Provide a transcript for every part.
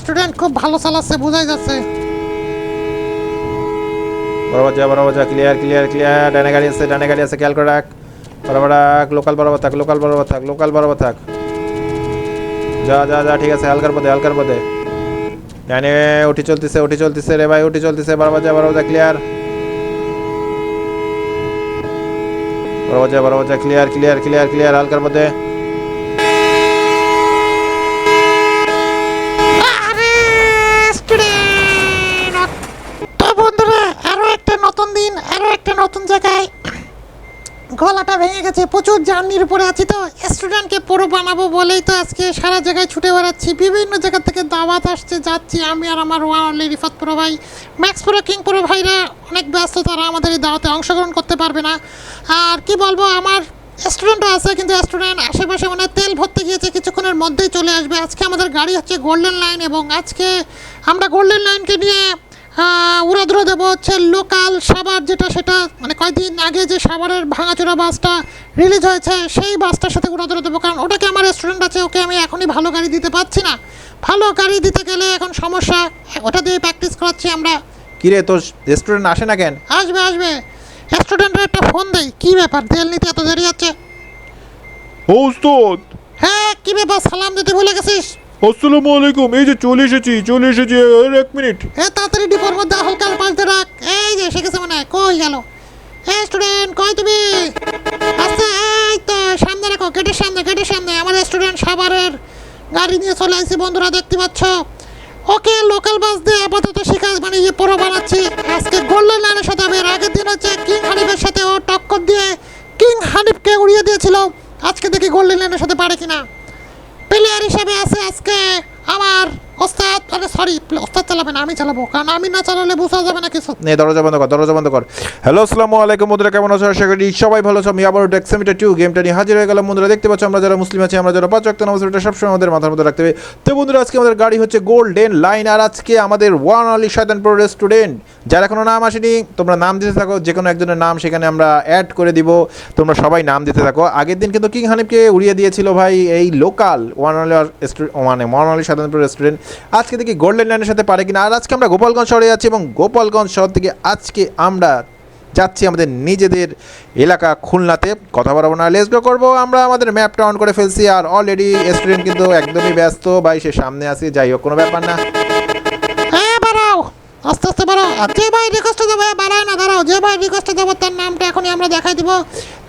Student খুব ভালো চালাচ্ছে, বোঝাই যাচ্ছে। বরাবর যা বরাবর যা ক্লিয়ার ক্লিয়ার ক্লিয়ার ডানে গাড়ি আছে, ডানে গাড়ি আছে, খেয়াল করে রাখ। বরাবর রাখ লোকাল বরাবর থাক লোকাল বরাবর থাক লোকাল বরাবর থাক। যা যা যা, ঠিক আছে, হালকার পথে হালকার পথে। ডানে উঠি চলতেছে উঠি চলতেছে রে ভাই, উঠি চলতেছে, বরাবর যা বরাবর যা ক্লিয়ার বরাবর যা বরাবর যা ক্লিয়ার ক্লিয়ার ক্লিয়ার ক্লিয়ার হালকার পথে আরে স্টুডেন্ট তো বন্ধুরা আরও একটা নতুন দিন আরও একটা নতুন জায়গায় গলাটা ভেঙে গেছে প্রচুর জার্নির উপরে আছি তো। স্টুডেন্টকে পুরো বানাবো বলেই তো আজকে সারা জায়গায় ছুটে বেড়াচ্ছি। বিভিন্ন জায়গা থেকে দাওয়াত আসছে, যাচ্ছি। আমি আর আমার ওয়ান অনলি রিফাত পুরো ভাই, ম্যাক্স পুরো, কিং পুরো ভাইরা অনেক ব্যস্ত, তারা আমাদের এই দাওয়াতে অংশগ্রহণ করতে পারবে না। আর কি বলব, আমার স্টুডেন্টও আছে, কিন্তু স্টুডেন্ট আশেপাশে মানে তেল ভরতে গিয়েছে, কিছুক্ষণের মধ্যেই চলে আসবে। আজকে আমাদের গাড়ি হচ্ছে গোল্ডেন লাইন এবং আজকে আমরা গোল্ডেন লাইনকে নিয়ে উড়াধুরা দেবো হচ্ছে লোকাল সাবার যেটা সেটা মানে কয়েকদিন আগে যে সাভারের ভাঙাচোরা বাসটা রিলিজ হয়েছে সেই বাসটার সাথে উড়াধুরা দেবো কারণ ওটাকে আমার স্টুডেন্ট আছে ওকে আমি এখনই ভালো গাড়ি দিতে পারছি না। ভালো গাড়ি দিতে গেলে এখন সমস্যা ওটা দিয়ে প্র্যাকটিস করাচ্ছি আমরা। কিরে তোর রেস্টুরেন্ট আসে না কেন? আসবে আসবে। স্টুডেন্টের একটা ফোন দেই কী ব্যাপার তেল নিতে এত দেরি হচ্ছে? ও উস্তাদ হ্যাঁ কী ব্যাপার সালাম দিতে ভুলে গেছিস? আসসালামু আলাইকুম, এই যে চলে এসেছি চলে এসেছি আর এক মিনিট। হ্যাঁ তাড়াতাড়ি ডিপোর মধ্যে হালকা পাল্টে রাখ। এই যে, এসে গেছে মনে হয়, কই গেল? হ্যাঁ স্টুডেন্ট কই তুমি? আচ্ছা এই তো, সামনে রাখো, গেটের সামনে গেটের সামনে। আমার স্টুডেন্ট সাভারের গাড়ি নিয়ে চলে আসছে, বন্ধুরা, দেখতে পাচ্ছ? ওকে লোকাল বাস দিয়ে আপাতত শিকাজ মানে ইয়ে পুরো বানাচ্ছি। আজকে গোল্ডেন লাইনের সাথে হবে আগের দিন হচ্ছে কিং হানিফের সাথে ও টক্কর দিয়ে কিং হানিফকে উড়িয়ে দিয়েছিল। আজকে দেখি গোল্ডেন লাইনের সাথে পারে কিনা। হিসেবে আছে আজকে আমার মানে সরি ওস্তাদ চালাবে আমি চালাবো, কারণ আমি না চালালে বোঝা যাবে না কিছু। নে, দরজা বন্ধ কর, দরজা বন্ধ কর। হ্যালো আসসালামু আলাইকুম, বন্ধুরা, কেমন আছো? আশা করি সবাই ভালো আছো। আমি আবার ডেক্সমিটার টু গেমটা নিয়ে হাজির হয়ে গেলাম। বন্ধুরা, দেখতে পাচ্ছ, আমরা যারা মুসলিম আছি, আমরা যারা পাঁচ রক্ত নামাজ এটা সবসময় আমাদের মাথার মধ্যে রাখতে হবে। তো বন্ধুরা, আজকে আমাদের গাড়ি হচ্ছে গোল্ডেন লাইন আর আজকে আমাদের ওয়ান অনলি শয়তানপুর রেস্টুরেন্ট যার এখনও নাম আসেনি, তোমরা নাম দিতে থাকো যে কোনো একজনের নাম সেখানে আমরা অ্যাড করে দিব। তোমরা সবাই নাম দিতে থাকো। আগের দিন কিন্তু কিং হানিফকে উড়িয়ে দিয়েছিল ভাই এই লোকাল ওয়ান অনলি মানে ওয়ান অনলি শয়তানপুর রেস্টুরেন্ট আজকে দেখি গোল্ডেন লাইনের সাথে পারে কিনা? আর আজকে আমরা গোপালগঞ্জ শহরে যাচ্ছি এবং গোপালগঞ্জ শহর থেকে আজকে আমরা যাচ্ছি আমাদের নিজেদের এলাকা খুলনাতে। কথা বলব না লেস গো করব। আমরা আমাদের ম্যাপটা অন করে ফেলছি আর অলরেডি স্টুডেন্ট কিন্তু একদমই ব্যস্ত। ভাই, সে সামনে আসি যাই হোক, কোনো ব্যাপার না। হ্যাঁ বাড়াও। আস্তে আস্তে বাড়াও। যে ভাই রিকোয়েস্ট দেবো, বাড়ায় না, দাঁড়াও। যে ভাই রিকোয়েস্ট দেবো, তার নামটা এখনই আমরা দেখাই দিব।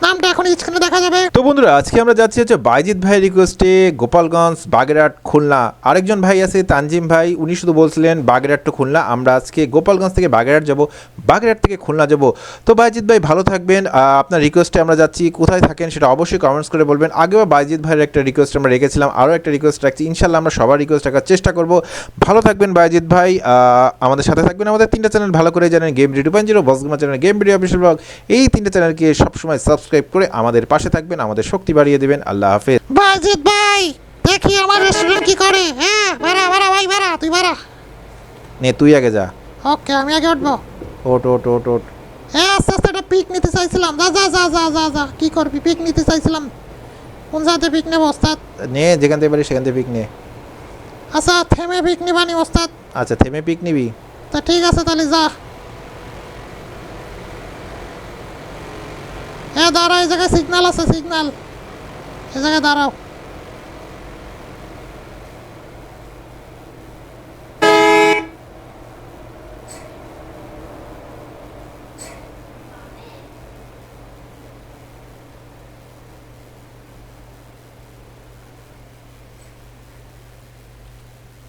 নামটা এখনই স্ক্রিনে দেখা যাবে। তো বন্ধুরা, আজকে আমরা যাচ্ছি হচ্ছে বাইজিৎ ভাই রিকোয়েস্টে গোপালগঞ্জ, বাগেরহাট, খুলনা। আরেকজন ভাই আছে, তানজিম ভাই, উনি শুধু বলছিলেন বাগেরহাট টু খুলনা। আমরা আজকে গোপালগঞ্জ থেকে বাগেরহাট যাব, বাগেরহাট থেকে খুলনা যাব। তো বাইজিৎ ভাই, ভালো থাকবেন। আপনার রিকোয়েস্টে আমরা যাচ্ছি, কোথায় থাকেন সেটা অবশ্যই কমেন্টস করে বলবেন। আগেও বাইজিৎ ভাইয়ের একটা রিকোয়েস্ট আমরা রেখেছিলাম, আরও একটা রিকোয়েস্ট রাখছি। ইনশাল্লাহ আমরা সবার রিকোয়েস্ট রাখার চেষ্টা করব। ভালো থাকবেন বাইজিৎ ভাই। আমাদের সাথে থাকবেন আমাদের তিনটা চ্যানেল, ভালো করে জানেন game video point zero বসগুমা channel game video official blog এই তিনটা চ্যানেলকে সবসময় সাবস্ক্রাইব করে আমাদের পাশে থাকবেন আমাদের শক্তি বাড়িয়ে দেবেন। আল্লাহ হাফেজ। বাজিত ভাই দেখি আমার রেস্টুরেন্ট কি করে। হ্যাঁ বাড়া বাড়া ভাই বাড়া তুই বাড়া নে তুই আগে যা। ওকে আমি আগে উঠবো। ওট ওট ওট ওট হ্যাঁ আস্তে আস্তে একটা পিক নিতে চাইছিলাম। যা যা যা যা যা যা কি করবি? পিক নিতে চাইছিলাম। কোন জাতে পিক নেব ওস্তাদ? নে যেখান থেকে পারি সেখান থেকে পিক নে। আচ্ছা থেমে পিক নিবানি ওস্তাদ। আচ্ছা থেমে পিক নিবি। তা ঠিক আছে তাহলে যা। হ্যাঁ দাঁড়াও এই জায়গায় সিগন্যাল আছে সিগন্যাল এই জায়গায় দাঁড়াও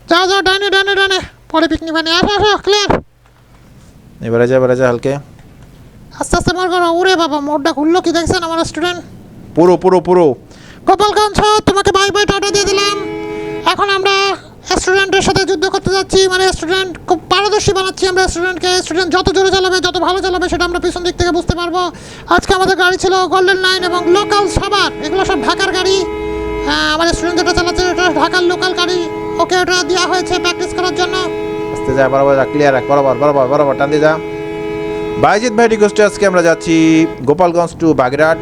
যাও যাও ডানে ডানে ডানে পরে পিকনিক বানিয়ে আসো আসো ক্লিয়ার এবারে যা এবারে যা হালকে আস্তে আস্তে মার করো উরে বাবা মোড়টা খুললো কি দেখছেন আমার স্টুডেন্ট পুরো পুরো পুরো। গোপালগঞ্জ তোমাকে বাই বাই টাটা দিয়ে দিলাম। এখন আমরা স্টুডেন্টের সাথে যুদ্ধ করতে যাচ্ছি। মানে স্টুডেন্ট খুব পারদর্শী বানাচ্ছি আমরা স্টুডেন্টকে স্টুডেন্ট যত জোরে চালাবে যত ভালো চালাবে সেটা আমরা পিছন দিক থেকে বুঝতে পারব। আজকে আমাদের গাড়ি ছিল গোল্ডেন লাইন এবং লোকাল সাবার। এগুলো সব ঢাকার গাড়ি। আমার স্টুডেন্ট যেটা চালাচ্ছে ওটা ঢাকার লোকাল গাড়ি। ওকে ওটা দেওয়া হয়েছে প্র্যাকটিস করার জন্য। আস্তে যা বরাবর ক্লিয়ার রাখ বরাবর বরাবর বরাবর টান দিয়ে যা। বাইজিৎ ভাই রিকোয়েস্টে আজকে আমরা যাচ্ছি গোপালগঞ্জ টু বাগেরহাট।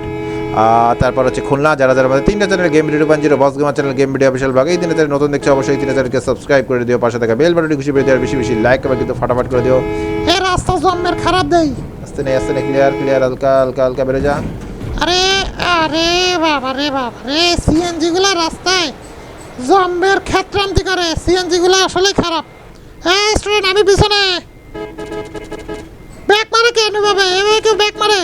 তারপর হচ্ছে খুলনা যারা যারা আমাদের তিনটা চ্যানেল গেম ভিডিও পান zero boss gamer channel game video official ভাগ এই তিনটা চ্যানেল নতুন দেখছে অবশ্যই তিনটা চ্যানেলকে সাবস্ক্রাইব করে দিও পাশে থাকা বেল বাটনটি খুশি করে দিও আর বেশি বেশি লাইক করবে কিন্তু ফাটাফাট করে দিও। এ রাস্তা জম্মের খারাপ দেই। আস্তে নেই আস্তে নেই ক্লিয়ার ক্লিয়ার হালকা হালকা হালকা বেড়ে যা। আরে আরে বাবা রে বাবা রে সিএনজি গুলা রাস্তায় জম্বের ক্ষেত্রান্তি করে। সিএনজি গুলা আসলেই খারাপ। হ্যাঁ স্টুডেন্ট আমি পিছনে। ব্যাক মারে কেন ভাবে এভাবে কেউ ব্যাক মারে?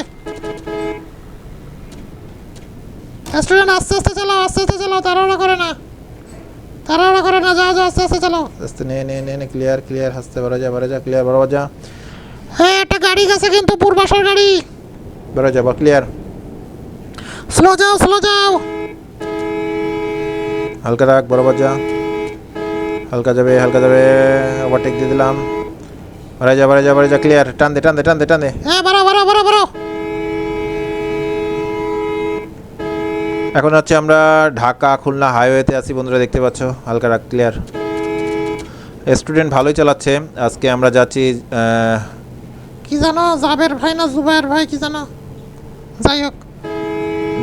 স্টুডেন্ট আস্তে আস্তে চালাও আস্তে আস্তে চালাও তাড়াহুড়া করে না। তাড়াহুড়া করে না যাও যাও আস্তে আস্তে চালাও। আস্তে নে নে নে ক্লিয়ার ক্লিয়ার হাসতে বেরো যা বেরো যা ক্লিয়ার বেরো যা। হ্যাঁ একটা গাড়ি গেছে কিন্তু পূর্বাসার গাড়ি। বেরো যা বা ক্লিয়ার স্লো যাও স্লো যাও। হালকা রাখ বরাবর যা। হালকা যাবে হালকা যাবে ওভারটেক দিয়ে দিলাম। বারে যা বারে যা বারে যা ক্লিয়ার টান দে টান দে টান দে টান দে হ্যাঁ বারো বারো বারো বারো এখন হচ্ছে আমরা ঢাকা খুলনা হাইওয়েতে আছি বন্ধুরা দেখতে পাচ্ছ হালকা রাখ ক্লিয়ার স্টুডেন্ট ভালোই চালাচ্ছে। আজকে আমরা যাচ্ছি কি জানো জাবের ভাই না জুবাইর ভাই কি জানো? যাই হোক।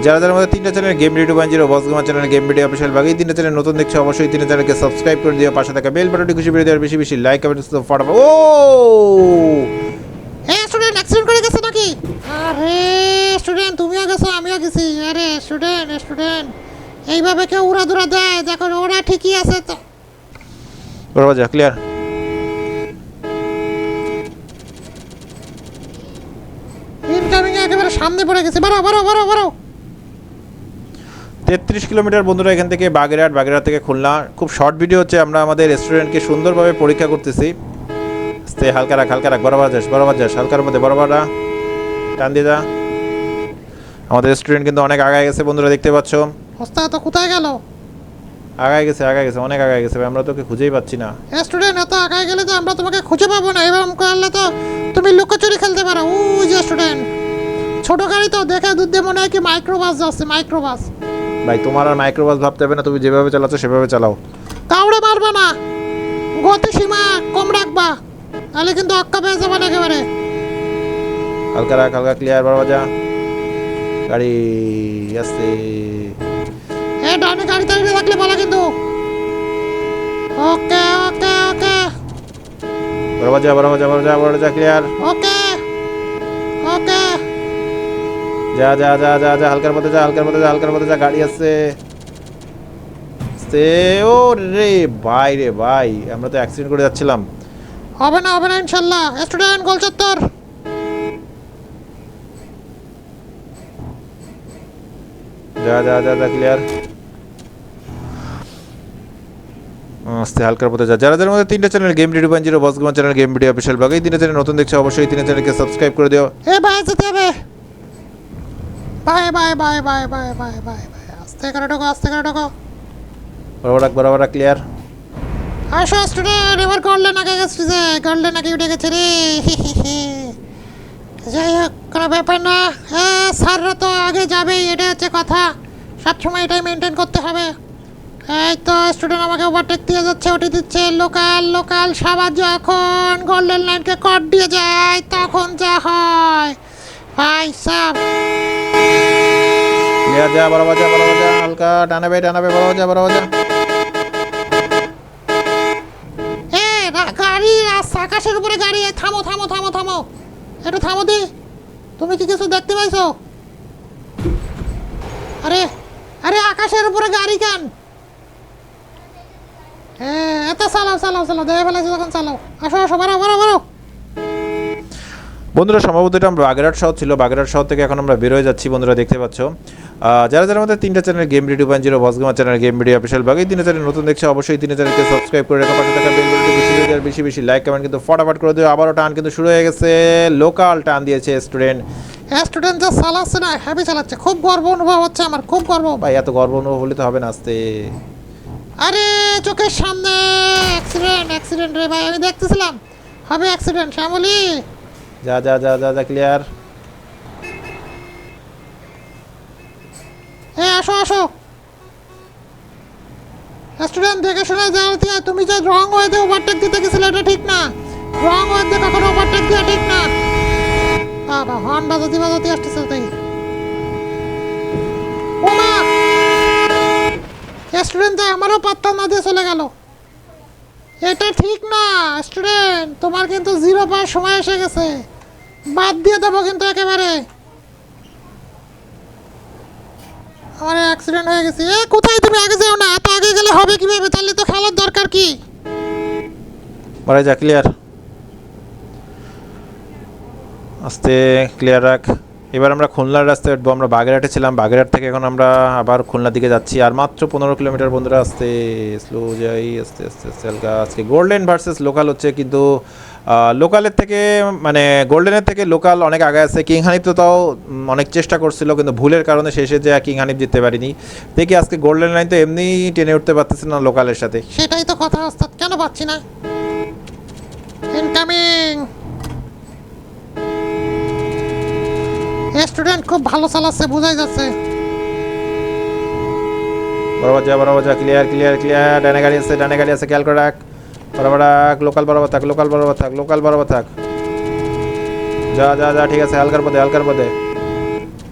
যারা যারা আমাদের তিনটা channel game video one zero boss gamer channel game video official বাকি তিনটা চ্যানেল নতুন দেখছ অবশ্যই তিনটা চ্যানেলকে সাবস্ক্রাইব করে দিও পাশে থাকা বেল বাটনটি খুশি করে দেওয়ার বেশি বেশি লাইক কমেন্ট ফটাফট ও! এ স্টুডেন্ট অ্যাক্সিডেন্ট করে গেছে নাকি? আরে স্টুডেন্ট তুমিও গেছো আমিও গেছি। আরে স্টুডেন্ট স্টুডেন্ট এইভাবে কেউ উড়াদুরা দেয়? দেখো ওরা ঠিকই আছে তো। বরাবর যা ক্লিয়ার ইনকামিং একেবারে সামনে পড়ে গেছে। বারো বারো বারো বারো তেত্রিশ কিলোমিটার বন্ধুরা এখান থেকে বাগেরহাট বাগেরহাট থেকে খুলনা। খুব শর্ট ভিডিও হচ্ছে আমরা আমাদের রেস্টুরেন্টকে সুন্দরভাবে পরীক্ষা করতেছি। আস্তে হালকা রাখ হালকা রাখ বরাবর যাস বরাবর যাস হালকার মধ্যে বরাবর। টান দিয়ে যা। আমাদের রেস্টুরেন্ট কিন্তু অনেক আগায় গেছে বন্ধুরা দেখতে পাচ্ছ। ওস্তাদ তো কোথায় গেল? আগায় গেছে আগায় গেছে অনেক আগায় গেছে আমরা তোকে খুঁজেই পাচ্ছি না। স্টুডেন্ট এত আগায় গেলে তো আমরা তোমাকে খুঁজে পাবো না এরকম করলে তো তুমি লুকোচুরি খেলতে পারো। ও যে স্টুডেন্ট ছোট গাড়ি তো দেখে দুধ দিয়ে মনে হয় কি মাইক্রোবাস যাচ্ছে মাইক্রোবাস ভাই তোমার আর মাইক্রোবাস ভাবতে হবে না তুমি যেভাবে চালাচ্ছ সেভাবে চালাও। কাউড়ে মারবে না। গতি সীমা কম রাখবা। তাহলে কিন্তু অক্কা পেয়ে যাবেন একেবারে। হালকা রাখ হালকা ক্লিয়ার বরাবর যা। গাড়ি আসতে। এ ডানে গাড়ি দাঁড়িয়ে থাকলে বলা কিন্তু। ওকে ওকে ওকে। বরাবর যা বরাবর যা বরাবর যা ক্লিয়ার ওকে ওকে। যা যা যা যা যা হালকার মধ্যে যা হালকার মধ্যে যা হালকার মধ্যে যা গাড়ি আসছে। সে ও রে ভাই রে ভাই আমরা তো অ্যাক্সিডেন্ট করে যাচ্ছিলাম। হবে না হবে না ইনশাল্লাহ। স্টুডেন্ট গোল চত্বর। যা যা যা যা ক্লিয়ার আস্তে হালকার মধ্যে যা। যারা যারা মধ্যে তিনটা চ্যানেল গেম ভিডিও পান zero boss gamer channel game video official বাকি তিনটা চ্যানেল নতুন দেখছ অবশ্যই তিনটা চ্যানেলকে সাবস্ক্রাইব করে দিও। এ ভাই যেতে হবে। Bye bye bye bye bye bye bye bye. আস্তে করে ঢোকো আস্তে করে ঢোকো। বরাবর রাখ বরাবর রাখ ক্লিয়ার আসো স্টুডেন্ট এবার গড়লে নাকি গেছে যে গড়লে নাকি উঠে গেছে রে যাই হোক কোনো ব্যাপার না। হ্যাঁ স্যাররা তো আগে যাবেই এটা হচ্ছে কথা। সবসময় এটাই মেনটেন করতে হবে। এই তো স্টুডেন্ট আমাকে ওভারটেক দিয়ে যাচ্ছে ওটি দিচ্ছে। লোকাল লোকাল সবার যখন গোল্ডেন লাইনকে কট দিয়ে যায় তখন যা হয়। ভাই সাহ ক্লিয়ার যা বরাবর যা বরাবর যা হালকা টানাবে বরাবর যা বরাবর যা এ গাড়ি রাস্তা আকাশের উপরে গাড়ি থামো থামো থামো থামো। একটু থামো দি। তুমি কি কিছু দেখতে পাইছো? আরে আরে আকাশের উপরে গাড়ি কেন? হ্যাঁ এত চালাও চালাও চালাও দেখে ফেলেছো তখন চালাও। আসো আসো বারো বারো বারো বন্ধুরা, সম্ভবত এটা আমরা বাগেরহাট শহর ছিল। বাগেরহাট শহর থেকে এখন আমরা বেরোয় যাচ্ছি, বন্ধুরা, দেখতে পাচ্ছ। যারা যারা আমাদের তিনটা চ্যানেল গেম ভিডিও পান zero boss gamer channel game video official বাকি তিনটা চ্যানেল নতুন দেখছে, অবশ্যই তিনটা চ্যানেলকে সাবস্ক্রাইব করে রাখা। পাশে থাকা বেল বেশি বেশি লাইক কমেন্ট কিন্তু ফটাফট করে দিও। আবারও টান কিন্তু শুরু হয়ে গেছে। লোকাল টান দিয়েছে স্টুডেন্ট হ্যাঁ স্টুডেন্ট যা চালাচ্ছে না হ্যাপি চালাচ্ছে। খুব গর্ব অনুভব হচ্ছে আমার, খুব গর্ব। ভাই, এত গর্ব অনুভব হলে তো হবে না আসতে। আরে, চোখের সামনে অ্যাক্সিডেন্ট অ্যাক্সিডেন্ট রে ভাই, আমি দেখতেছিলাম। হবে অ্যাক্সিডেন্ট শ্যামলি। যা যা যা যা যা ক্লিয়ার হ্যাঁ আসো আসো। স্টুডেন্ট দেখে শুনে যাও তুমি যে রং হয়ে ওয়েতে ওভারটেক দিতে গেছিলে, এটা ঠিক না। রং হয়ে ওয়েতে কখনো ওভারটেক দিয়া ঠিক না। বাবা হর্ন বাজাতে বাজাতে আসতেছে তাই। ওমা! স্টুডেন্ট আমারও পাত্তা না দিয়ে চলে গেল। এটা ঠিক না স্টুডেন্ট তোমার কিন্তু জিরো পাওয়ার সময় এসে গেছে। বাদ দিয়ে দেবো কিন্তু একেবারে। আমার অ্যাক্সিডেন্ট হয়ে গেছে। এ, কোথায় তুমি? আগে যাও না। এত আগে গেলে হবে কীভাবে? তাহলে তো খেলার দরকার কি? মারা যা ক্লিয়ার আস্তে ক্লিয়ার রাখ। এবার আমরা খুলনার রাস্তায় উঠবো। আমরা বাগেরহাটে ছিলাম, বাগেরহাট থেকে এখন আমরা আবার খুলনার দিকে যাচ্ছি। আর মাত্র পনেরো কিলোমিটার বন্ধুরা, আস্তে, স্লো যাই, আস্তে আস্তে আস্তে, হালকা। আজকে গোল্ডেন ভার্সেস লোকাল হচ্ছে, কিন্তু লোকালের থেকে মানে গোল্ডেনের থেকে লোকাল অনেক আগে আছে। কিং হানিফ তো তাও অনেক চেষ্টা করছিল, কিন্তু ভুলের কারণে শেষে যে কিং হানিফ জিততে পারিনি। দেখি আজকে গোল্ডেন লাইন তো এমনি টেনে উঠতে পারতেছে না লোকালের সাথে। সেটাই তো কথা কেন পাচ্ছি না? ইনকামিং স্টুডেন্ট খুব ভালো চালাচ্ছে, বোঝাই যাচ্ছে। বরাবর যা বরাবর যা ক্লিয়ার ক্লিয়ার ক্লিয়ার ডানে গাড়ি আছে, ডানে গাড়ি আছে, খেয়াল করে রাখ। বরাবর রাখ লোকাল বরাবর থাক লোকাল বরাবর থাক লোকাল বরাবর থাক। যা যা যা, ঠিক আছে, হালকার পদে হালকার পদে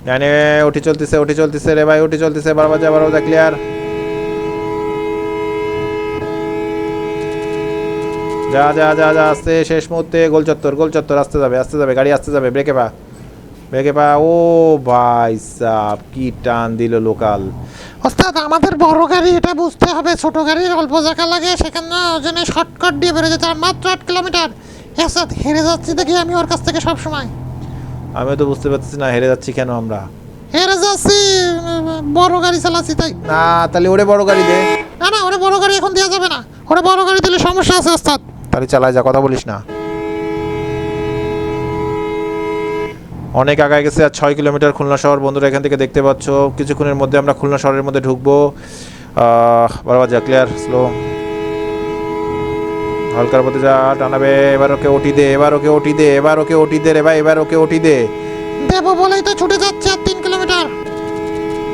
ডানে উঠি চলতেছে উঠি চলতেছে রে ভাই, উঠি চলতেছে, বরাবর যা বরাবর যা ক্লিয়ার যা যা যা যা আসতে শেষ মুহূর্তে গোল চত্বর গোল চত্বর আসতে যাবে আসতে যাবে, গাড়ি আসতে যাবে ব্রেকে পা। ব্রেকে পা ও ভাই সাব কি টান দিল লোকাল। ওস্তাদ আমাদের বড় গাড়ি এটা বুঝতে হবে। ছোট গাড়ির অল্প জায়গা লাগে সেখানে ওই জন্য শর্টকাট দিয়ে বেরো যেতে হয় মাত্র আট কিলোমিটার। একসাথে হেরে যাচ্ছি দেখি আমি ওর কাছ থেকে সব সময় আমিও তো বুঝতে পারতেছি না হেরে যাচ্ছি কেন আমরা? হেরে যাচ্ছি বড় গাড়ি চালাচ্ছি তাই। না তাহলে ওরে বড় গাড়ি দে। না না ওরে বড় গাড়ি এখন দেওয়া যাবে না। ওরে বড় গাড়ি দিলে সমস্যা আছে ওস্তাদ। তাহলে চালায় যা কথা বলিস না। অনেক আগায় গেছে আর ছয় কিলোমিটার খুলনা শহর। বন্ধুরা এখান থেকে দেখতে পাচ্ছ কিছুক্ষণের মধ্যে আমরা খুলনা শহরের মধ্যে ঢুকবো। বরাবর যা ক্লিয়ার স্লো হালকার পথে যা টানাবে এবার ওকে ওটি দে এবার ওকে ওটি দে এবার ওকে ওটি দে রে ভাই এবার ওকে ওটি দে। দেবো বলেই তো ছুটে যাচ্ছে আর তিন কিলোমিটার।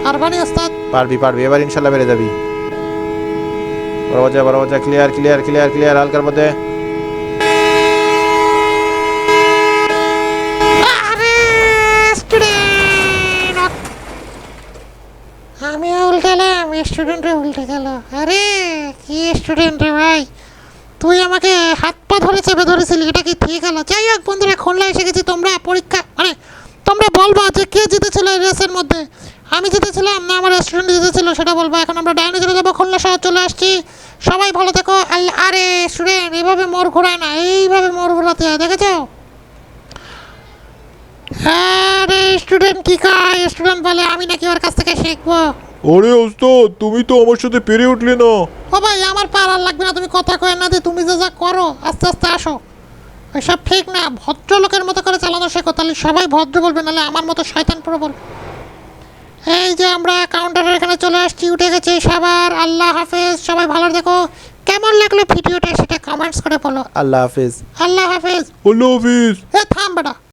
আর বানি ওস্তাদ? পারবি পারবি এবার ইনশাল্লাহ বেড়ে যাবি। বরাবর যা বরাবর যা ক্লিয়ার ক্লিয়ার ক্লিয়ার ক্লিয়ার হালকার পথে আরে স্টুডেন্ট আমি উল্টালাম স্টুডেন্টে উল্টে গেল। আরে, কি স্টুডেন্ট রে ভাই? তুই আমাকে হাত পা ধরে চেপে ধরেছিলি, এটা কি ঠিক হলো? যাই হোক বন্ধুরা খুলনা এসে গেছি, তোমরা পরীক্ষা মানে তোমরা বলবা যে কে জিতেছিল রেসের মধ্যে। আমি জিতেছিলাম না আমার স্টুডেন্ট জিতেছিল, সেটা বলব। এখন আমরা ডাইনে চলে যাব খুলনা শহর চলে আসছি। সবাই ভালো থেকো। আরে স্টুডেন্ট এইভাবে মোড় ঘোরায় না, এইভাবে মোড় ঘোরাতে হয়, দেখেছ? আরে স্টুডেন্ট কি কয়? স্টুডেন্ট বলে, আমি নাকি ওর কাছ থেকে শিখব। আরে ওস্তাদ তুমি তো আমার সাথে পেরে উঠলে না। ও ভাই আমার পারার লাগবে না তুমি কথা কয়ে না দিয়ে তুমি যে যা করো আস্তে আস্তে আসো। এসব ঠিক না ভদ্রলোকের মতো করে চালানো শেখো তাহলে সবাই ভদ্র বলবে নাহলে আমার মতো শয়তান পুরো বলবে। এই যে আমরা কাউন্টারের এখানে চলে আসছি উঠে গেছে সবার আল্লাহ হাফেজ সবাই ভালো দেখো কেমন লাগল ভিডিওটা সেটা কমেন্টস করে বলো। আল্লাহ হাফিজ। আল্লাহ হাফেজ। আল্লাহ হাফিজ। এ থাম বেটা।